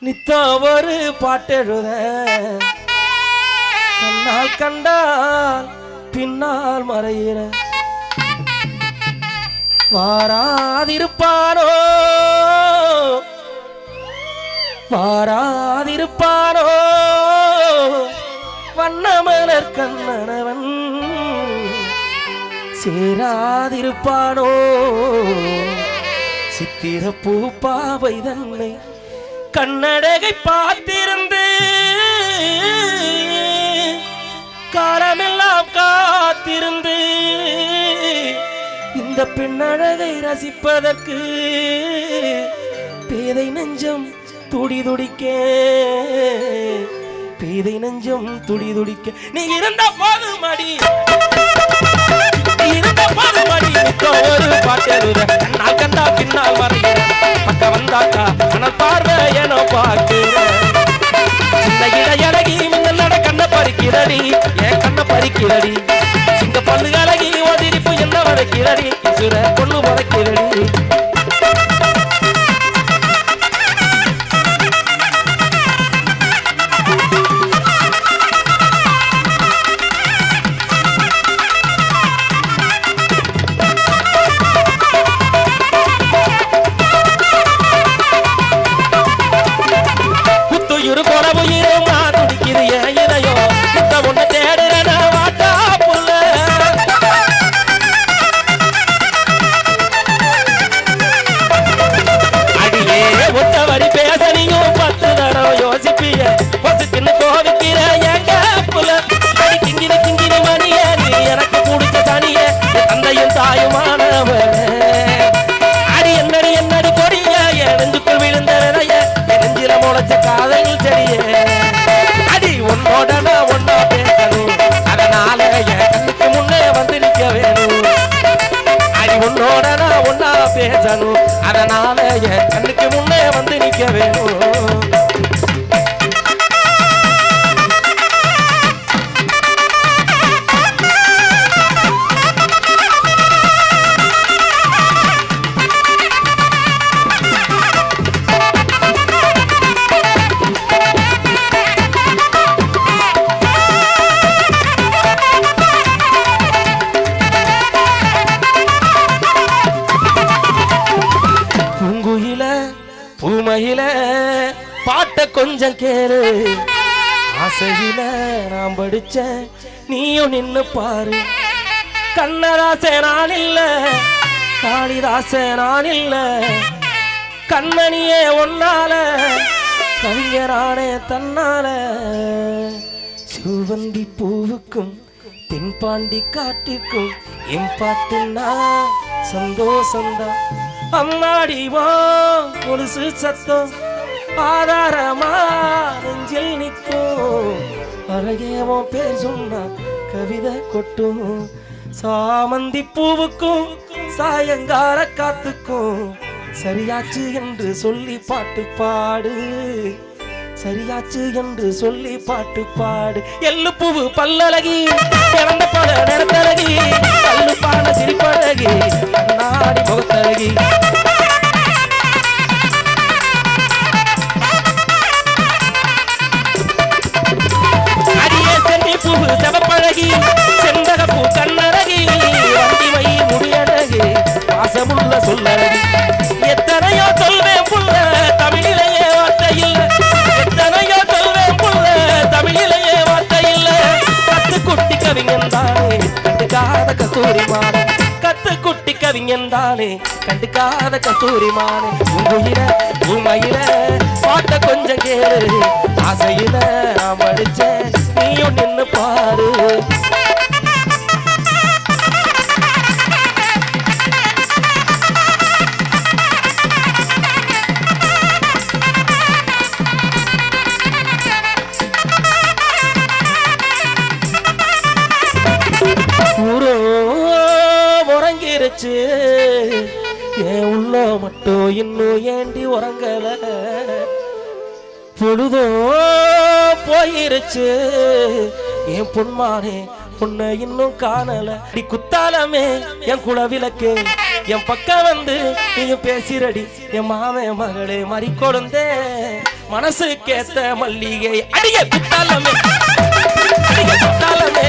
நித்தம் ஒரு பாட்டெழுத. கண்ணால் கண்டால் பின்னால் மறையிற. வாராதிருப்பானோ? வாராதிருப்பானோ? வண்ணமலர் கண்ணனவன் சேராதிருப்பானோ? சித்திரப்பூ பாவை தன்னை கண்ணடகை பார்த்திருந்து காலமெல்லாம் காத்திருந்து இந்த பெண்ணழகை ரசிப்பதற்கு பேதை நெஞ்சம் துடி துடிக்க பேதை நெஞ்சம் துடி துடிக்க. நீ இருந்த போதும் அடி. நீ இருந்த போதும் அடி. என் சிங்க பல்லு அழகி ஒதிரிப்பு என்ன வதைக்கிறடி சுர பொண்ணு வதைக்கிறடி வச்ச காதல் செடியே. அடி உன்னோட நான் ஒன்னா பேசணும். அதனால என் கண்ணுக்கு முன்னே வந்து நிக்க வேணும். அடி உன்னோட நான் ஒன்னா பேசணும். அதனால என் கண்ணுக்கு முன்னே வந்து நிக்க வேணும். பூமையில பாட்ட கொஞ்சம் கேளு. ஆசையில நான் படிச்ச நீயும் நின்னு பாரு. கண்ணராசே நான் இல்ல காளிதாசே நான் இல்ல. கண்மணியே ஒன்னால கவிஞரானே தன்னால. சிவந்தி பூவுக்கும் தென்பாண்டி காட்டிற்கும் என் பாட்டுன்னா சந்தோஷம்தான். அம்மாடிவோ கொலுசு சத்தம் ஆதாரமா நெஞ்சில் நிற்கும். அழகேவோ பேர் சொன்னா கவிதை கொட்டும். சாமந்தி பூவுக்கும் சாயங்கால காத்துக்கும். சரியாச்சு என்று சொல்லி பாட்டு பாடு. சரியாச்சு என்று சொல்லி பாட்டு பாடு. எள்ளு பூவு பல்லழகி பிறந்த பல நிறத்தழகி என்றாலே கண்டுக்காத கத்தூரி மானே உங்குயில உமையில பாட்ட கொஞ்சம் கேளு. ஆசையில நான் படிச்சேன் நீயும் நின்னு பாரு. மட்டும் இன்னும் ஏண்டி உறங்கல? பொழுதோ போயிருச்சு. என் பொன்மானே உன்னை இன்னும் காணல. அடி குத்தாலமே என் குலவிளக்கு என் பக்கம் வந்து நீயும் பேசிரடி. என் மாமே மகளே மறி கொழுந்தே மனசுக்கேத்த மல்லிகை. அடிய குத்தாலமே. அடிய குத்தாலமே.